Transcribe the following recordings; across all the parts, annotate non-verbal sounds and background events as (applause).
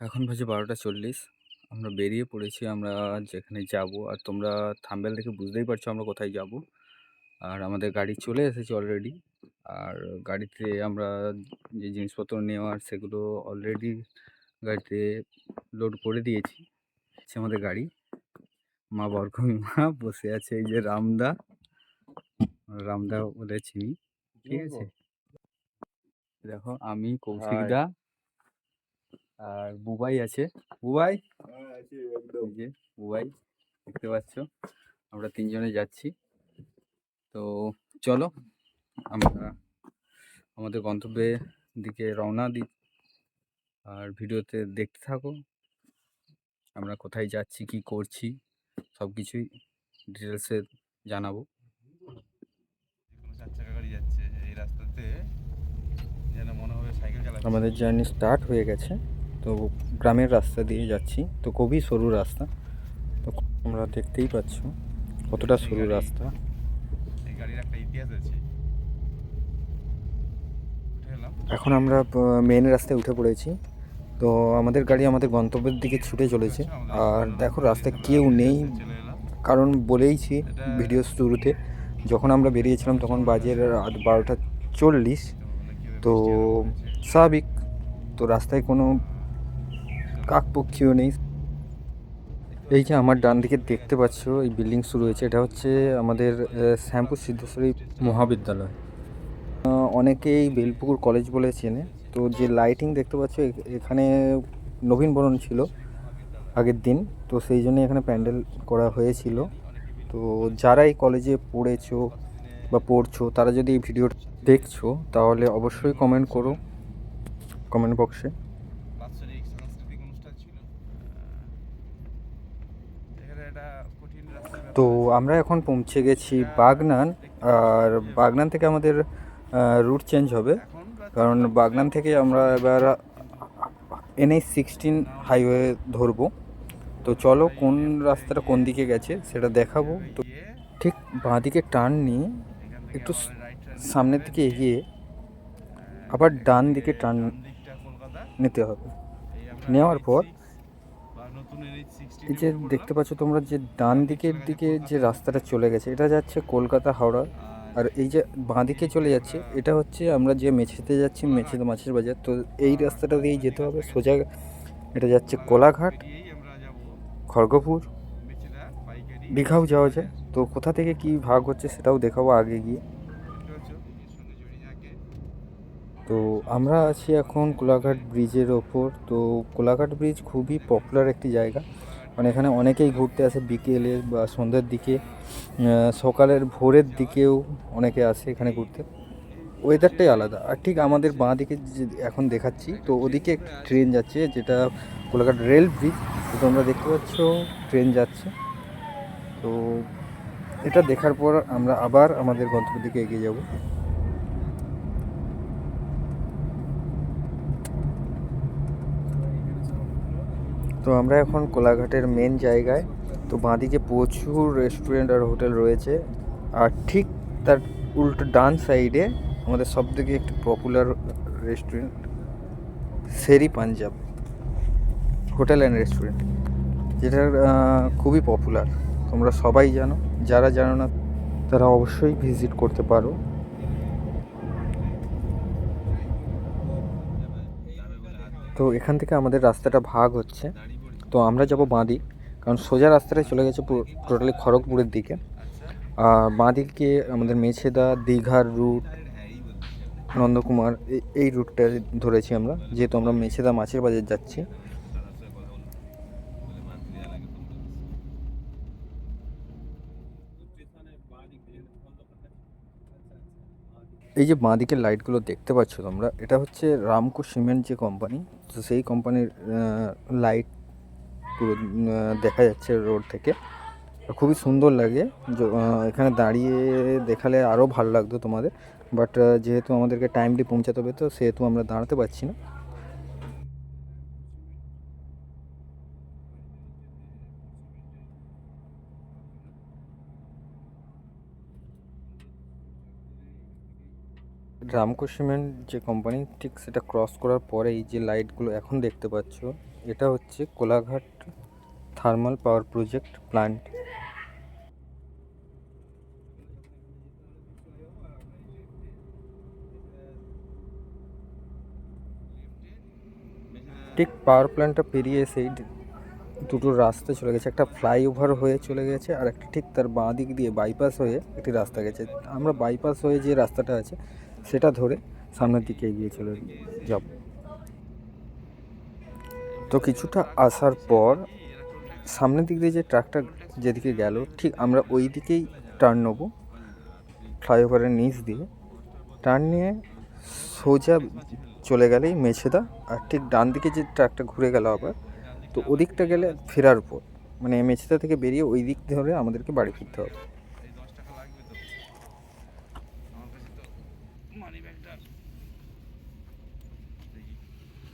এখন বাজে ১২টা ৪০ আমরা বেরিয়ে পড়েছি আমরা যেখানে যাব। আর তোমরা থাম্বনেল দেখে বুঝতেই পারছ আমরা কোথায় যাব। আর আমাদের গাড়ি চলে এসেছে অলরেডি। আর গাড়িতে আমরা যে জিনিসপত্র নেওয়ার সেগুলো অলরেডি গাড়িতে লোড করে দিয়েছি। হচ্ছে আমাদের গাড়ি। মা বরকমি মা বসে আছে এই যে রামদা। রামদা বলে চিনি। ঠিক আছে? দেখো আমি, কৌশিকদা আর বুবাই আছে। বুবাই? এই যে বুবাই দেখতে পাচ্ছ। আমরা তিনজনে যাচ্ছি। তো চলো আমরা আমাদের গন্তব্যের দিকে রওনা দিই। আর ভিডিওতে দেখতে থাকো। আমরা কোথায় যাচ্ছি, কি করছি সব কিছুই ডিটেলসে জানাব। চার চাকা গাড়ি যাচ্ছে এই রাস্তাতে যেন মনে হবে সাইকেল চালাচ্ছে আমাদের জার্নি স্টার্ট হয়ে গেছে। তো গ্রামের রাস্তা দিয়ে যাচ্ছি। তো খুবই সরু রাস্তা। তো তোমরা দেখতেই পাচ্ছ কতটা সরু রাস্তা। এই গাড়ির একটা ইতিহাস আছে এখন আমরা মেন রাস্তায় উঠে পড়েছি। তো আমাদের গাড়ি আমাদের গন্তব্যের দিকে ছুটে চলেছে। আর দেখো রাস্তায় কেউ নেই। কারণ বলেইছি ভিডিও শুরুতে যখন আমরা বেরিয়েছিলাম তখন বাজে রাত ১২টা ৪০ তো স্বাভাবিক তো রাস্তায় কোনো কাকপক্ষীও নেই। এই যে আমার ডান দিকে দেখতে পাচ্ছ, এই বিল্ডিং শুরু হয়েছে। এটা হচ্ছে আমাদের শ্যামপুর সিদ্ধেশ্বরী মহাবিদ্যালয়। অনেকেই বেলপুকুর কলেজ বলে চেনে। তো যে লাইটিং দেখতে পাচ্ছ এখানে নবীনবরণ ছিল আগের দিন। তো সেই জন্য এখানে প্যান্ডেল করা হয়েছিল। তো যারা এই কলেজে পড়েছো বা পড়ছো, তারা যদি এই ভিডিওটা দেখছ, তাহলে অবশ্যই কমেন্ট করো। কমেন্ট বক্সে বাৎসরিক সাংস্কৃতিক অনুষ্ঠান ছিল এখানে একটা কঠিন রাস্তা তো আমরা এখন পৌঁছে গেছি বাগনান, আর বাগনান থেকে আমাদের রুট চেঞ্জ হবে। কারণ বাগনান থেকে আমরা এবার এনএইচ সিক্সটিন হাইওয়ে ধরবো। তো চলো কোন রাস্তাটা কোন দিকে গেছে সেটা দেখাবো। তো ঠিক বাঁ দিকে টার্ন নিয়ে একটু সামনের দিকে এগিয়ে আবার ডান দিকে টার্ন নিতে হবে। নেওয়ার পর নতুন NH 60 এই যে দেখতে পাচ্ছ তোমরা যে ডান দিকের দিকে যে রাস্তাটা চলে গেছে এটা যাচ্ছে কলকাতা হাওড়া। আর এই যে বাঁ দিকে চলে যাচ্ছে এটা হচ্ছে আমরা যে মেছেতে যাচ্ছি মেছেতে মাছের বাজার। তো এই রাস্তাটা দিয়েই যেতে হবে সোজা এটা যাচ্ছে কোলাঘাট খড়গপুর দীঘাও যাওয়া যায়। তো কোথা থেকে কি ভাগ হচ্ছে সেটাও দেখাবো আগে গিয়ে। তো আমরা আছি এখন কোলাঘাট ব্রিজের ওপর। তো কোলাঘাট ব্রিজ খুবই পপুলার একটি জায়গা। মানে এখানে অনেকেই ঘুরতে আসে বিকেলে বা সন্ধ্যের দিকে সকালের ভোরের দিকেও অনেকে আসে এখানে ঘুরতে। ওয়েদারটাই আলাদা। আর ঠিক আমাদের বাঁ দিকে এখন দেখাচ্ছি, তো ওদিকে একটি ট্রেন যাচ্ছে, যেটা কোলাঘাট রেল ব্রিজ তো তোমরা দেখতে পাচ্ছ ট্রেন যাচ্ছে। তো এটা দেখার পর আমরা আবার আমাদের গন্তব্যের দিকে এগিয়ে যাব। তো আমরা এখন কোলাঘাটের মেন জায়গায়। তো বাঁদিকে প্রচুর রেস্টুরেন্ট আর হোটেল রয়েছে। আর ঠিক তার উল্টো ডান সাইডে আমাদের সব থেকে একটি পপুলার রেস্টুরেন্ট সেরি পাঞ্জাব হোটেল অ্যান্ড রেস্টুরেন্ট যেটা খুবই পপুলার তোমরা সবাই জানো, যারা জানো না, তারা অবশ্যই ভিজিট করতে পারো। তো এখান থেকে আমাদের রাস্তাটা ভাগ হচ্ছে। তো আমরা যাব বাঁদিক, কারণ সোজা রাস্তাটাই চলে গেছে টোটালি খড়গপুরের দিকে। আর বাঁদিকে আমাদের মেছেদা, দীঘার রুট নন্দকুমার, এই রুটটা ধরেছি আমরা, যেহেতু আমরা মেছেদা মাছের বাজার যাচ্ছি। এই যে বাঁদিকের লাইটগুলো দেখতে পাচ্ছ তোমরা, এটা হচ্ছে রামকো সিমেন্ট যে কোম্পানি তো সেই কোম্পানির লাইট পুরো দেখা যাচ্ছে রোড থেকে। খুবই সুন্দর লাগে। এখানে দাঁড়িয়ে দেখালে আরও ভালো লাগতো তোমাদের। বাট যেহেতু আমাদেরকে টাইমলি পৌঁছাতে হবে, তো সেহেতু আমরা দাঁড়াতে পারছি না। রামকো সিমেন্ট যে কোম্পানি ঠিক সেটা ক্রস করার পরেই যে লাইটগুলো এখন দেখতে পাচ্ছ এটা হচ্ছে Kolaghat thermal power project plant. ঠিক পাওয়ার প্ল্যান্টটা পেরিয়ে এসেই দুটো রাস্তা চলে গেছে। একটা ফ্লাইওভার হয়ে চলে গেছে আর একটা ঠিক তার বাঁ দিক দিয়ে বাইপাস হয়ে একটি রাস্তা গেছে। আমরা বাইপাস হয়ে যে রাস্তাটা আছে সেটা ধরে সামনের দিকে এগিয়ে চলে যাব। তো কিছুটা আসার পর সামনের দিক দিয়ে যে ট্রাকটা যেদিকে গেল, ঠিক আমরা ওই দিকেই টার্ন নেব ফ্লাইওভারের নিচ দিয়ে। টার্ন নিয়ে সোজা চলে গেলেই মেছেদা আর ঠিক ডান দিকে যে ট্রাকটা ঘুরে গেল আবার, তো ওদিকটা গেলে ফেরার পর মানে মেছেদা থেকে বেরিয়ে ওই দিক ধরে আমাদেরকে বাড়ি ফিরতে হবে এই দশ টাকা লাগবে তো আমার কাছে তো মানি ব্যাগটা দেখি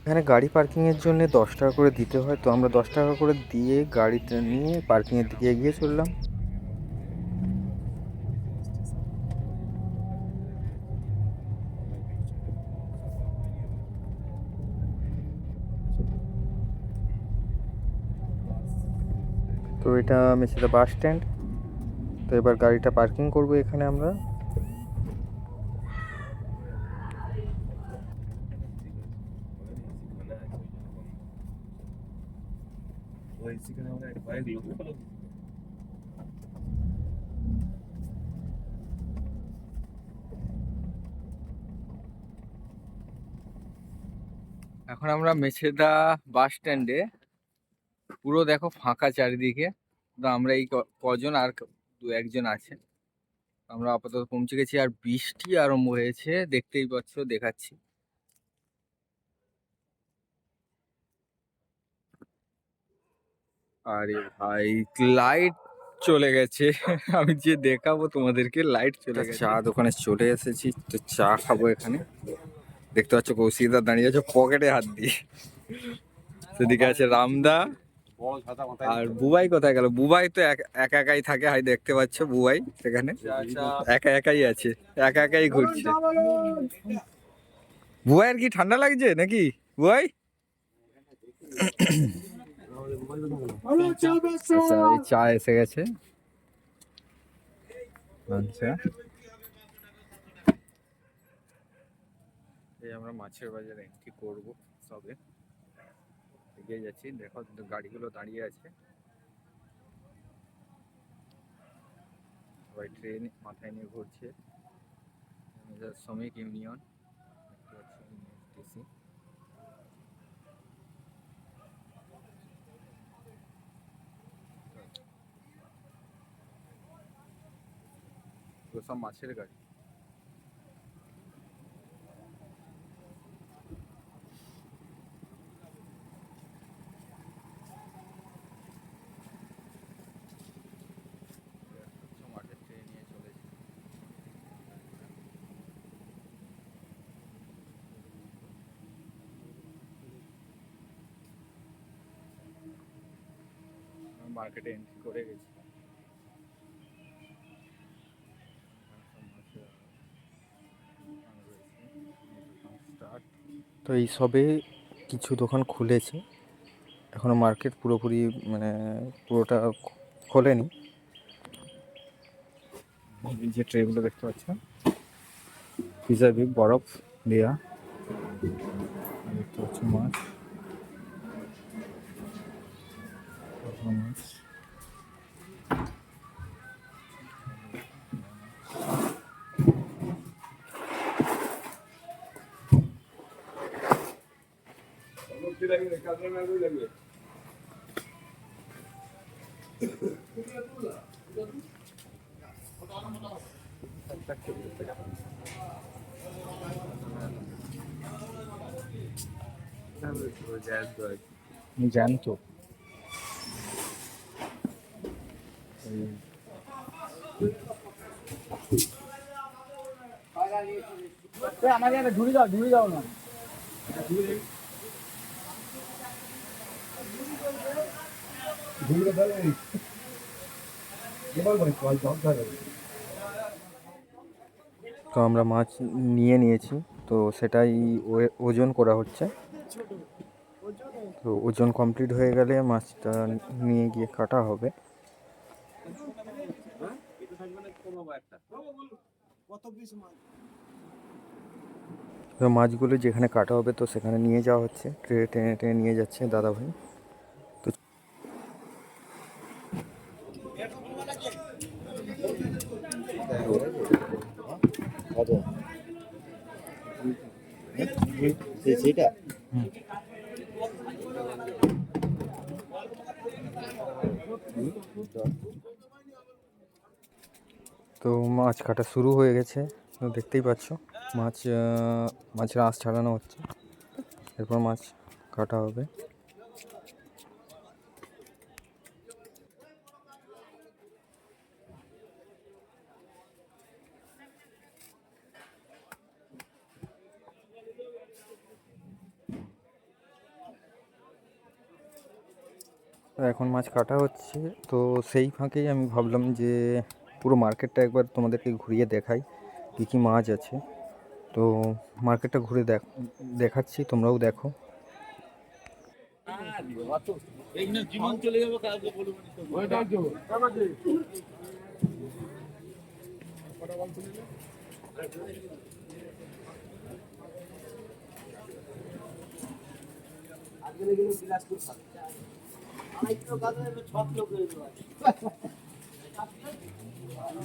এখানে গাড়ি পার্কিংয়ের জন্য দশ টাকা করে দিতে হয়, তো আমরা দশ টাকা করে দিয়ে গাড়িটা নিয়ে পার্কিংয়ের দিকে এগিয়ে চললাম। তো এটা মেছেদা বাস স্ট্যান্ড, তো এবার গাড়িটা পার্কিং করব এখানে আমরা। এখন আমরা মেছেদা বাস স্ট্যান্ডে। পুরো দেখো ফাঁকা চারিদিকে। তো আমরা এই কজন আর দু একজন আছে। আমরা আপাতত পৌঁছে গেছি আর বৃষ্টি আরম্ভ হয়েছে। দেখতেই পাচ্ছ, দেখাচ্ছি। আরে ভাই লাইট চলে গেছে। (laughs) আমি যে দেখাবো তোমাদেরকে লাইট চলে গেছে। চা দোকানে চলে এসেছি তো চা খাব এখানে। দেখতে পাচ্ছ কৌশিকদা দাঁড়িয়ে আছে পকেটে হাত দিয়ে। সেদিকে আছে রামদা। আর বুবাই কোথায় গেল? বুবাই তো এক- একা একাই থাকে হাই দেখতে পাচ্ছ বুবাই সেখানে একা একাই আছে একা একাই ঘুরছে। বুবাইয়ের কি ঠান্ডা লাগছে নাকি? বুবাই? (coughs) চা এসে গেছে আচ্ছা। এই আমরা মাছের বাজারে এন্ট্রি করব সবে। এগিয়ে যাচ্ছি, দেখো গাড়িগুলো দাঁড়িয়ে আছে। সবাই ট্রেন মাথায় নিয়ে ঘুরছে। শ্রমিক ইউনিয়ন দেখতে পাচ্ছি NSTC তো সব মাছের গাড়ি। মার্কেটে এন্ট্রি করে গেছি। তো এই সবে কিছু দোকান খুলেছে। এখনও মার্কেট পুরোপুরি মানে পুরোটা খোলেনি। যে ট্রেগুলো দেখতে পাচ্ছেন। পিজাবি বরফ দেয়া। দেখতে পাচ্ছ মাছ। মাছ। জ্যান্ত এই আমাকে একটা ঝুড়ি দাও ঝুড়ি দাও না। তো আমরা মাছ নিয়ে নিয়েছি, তো সেটাই ওজন করা হচ্ছে। তো ওজন কমপ্লিট হয়ে গেলে মাছটা নিয়ে গিয়ে কাটা হবে। মাছগুলো যেখানে কাটা হবে তো সেখানে নিয়ে যাওয়া হচ্ছে। ট্রেনে টেনে টেনে নিয়ে যাচ্ছে দাদা ভাই তো সেটা তো মাছ কাটা শুরু হয়ে গেছে। দেখতেই পাচ্ছ, মাছ মাছের আঁশ ছাড়ানো হচ্ছে। এরপর মাছ কাটা হবে। এখন মাছ কাটা হচ্ছে, তো সেই ফাঁকেই আমি ভাবলাম যে পুরো মার্কেটটা একবার তোমাদেরকে ঘুরিয়ে দেখাই কী কী মাছ আছে। তো মার্কেটটা ঘুরে দেখাচ্ছি, তোমরাও দেখো। আজকে বিলাসপুর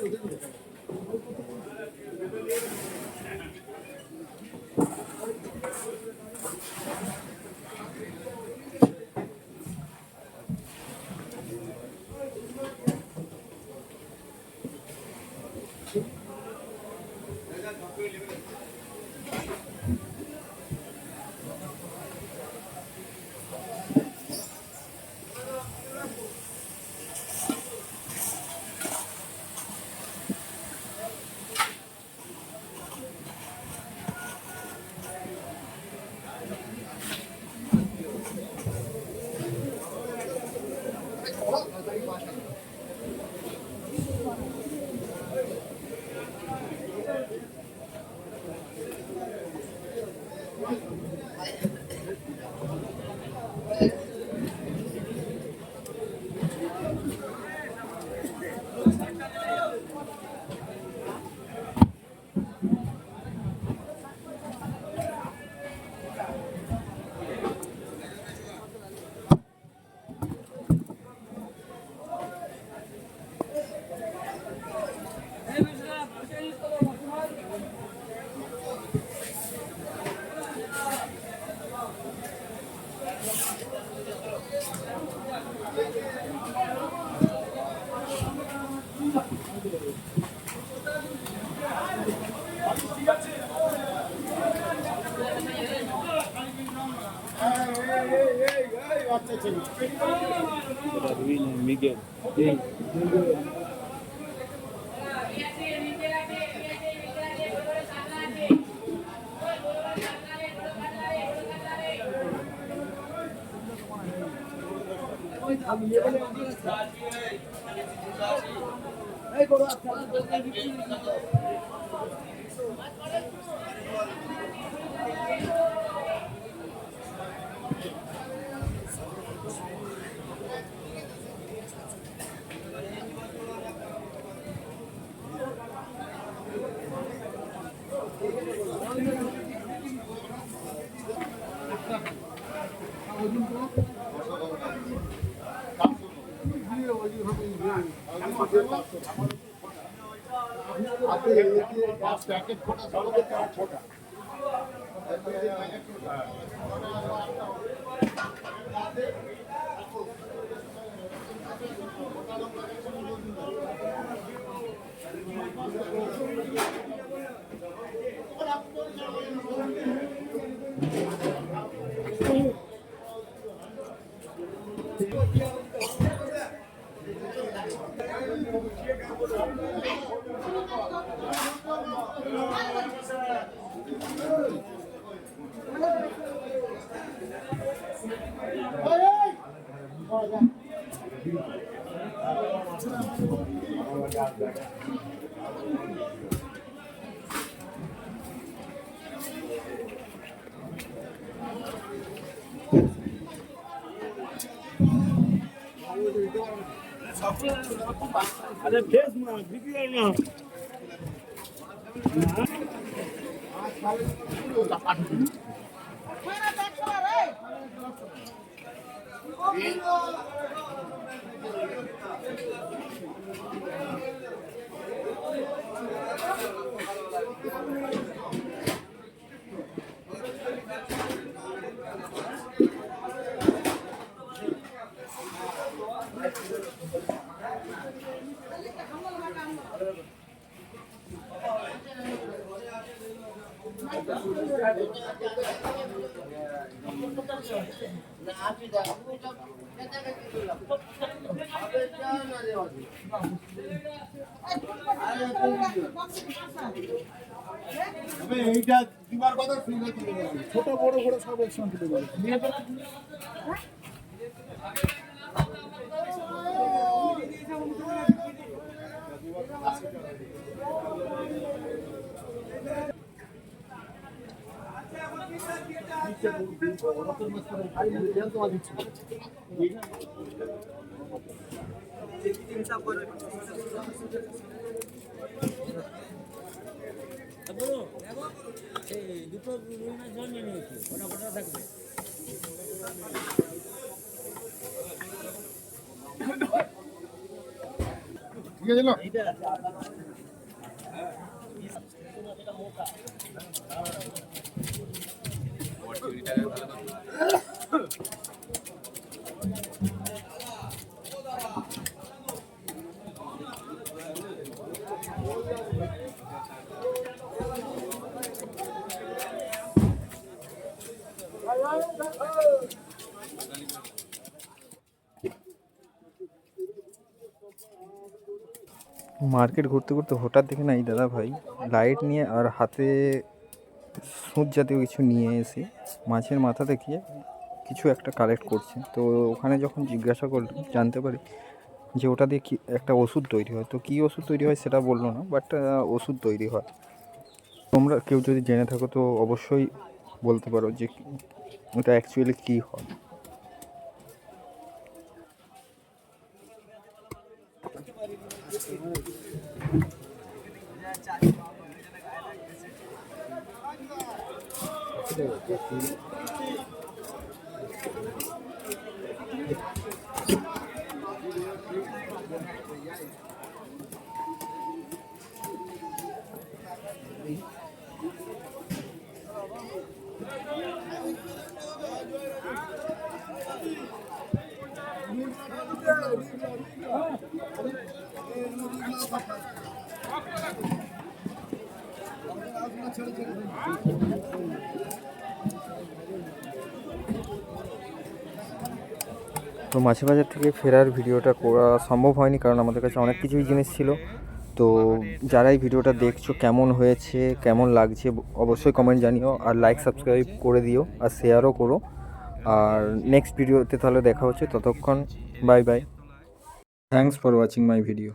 Thank you. মিগেল এই বড় আচ্ছা আপনি প্যাকেট ছোটা যাবে কাউকে বলব ওইটাই তো আরে এইটা দিবার কথা ছোট বড় করে সব একসঙ্গে দুটো রুমের জন্য নিয়েছি ওটা ঠিক আছে না মার্কেট ঘুরতে ঘুরতে হঠাৎ দেখে না এই দাদা ভাই লাইট নিয়ে আর হাতে সুঁচ জাতীয় কিছু নিয়ে এসে মাছের মাথা দেখিয়ে কিছু একটা কালেক্ট করছে। তো ওখানে যখন জিজ্ঞাসা করলাম জানতে পারি যে ওটা দিয়ে কি একটা ওষুধ তৈরি হয়। তো কী ওষুধ তৈরি হয় সেটা বলল না বাট ওষুধ তৈরি হয়। তোমরা কেউ যদি জেনে থাকো তো অবশ্যই বলতে পারো যে ওটা অ্যাকচুয়ালি কী হয়। তো মাছের বাজার থেকে ফেরার ভিডিওটা করা সম্ভব হয়নি, কারণ আমাদের কাছে অনেক কিছুই জিনিস ছিল। তো যারা এই ভিডিওটা দেখছ, কেমন হয়েছে, কেমন লাগছে, অবশ্যই কমেন্ট জানিও আর লাইক সাবস্ক্রাইব করে দিও আর শেয়ারও করো। আর নেক্সট ভিডিওতে তাহলে দেখা হচ্ছে, ততক্ষণ Bye bye. Thanks for watching my video.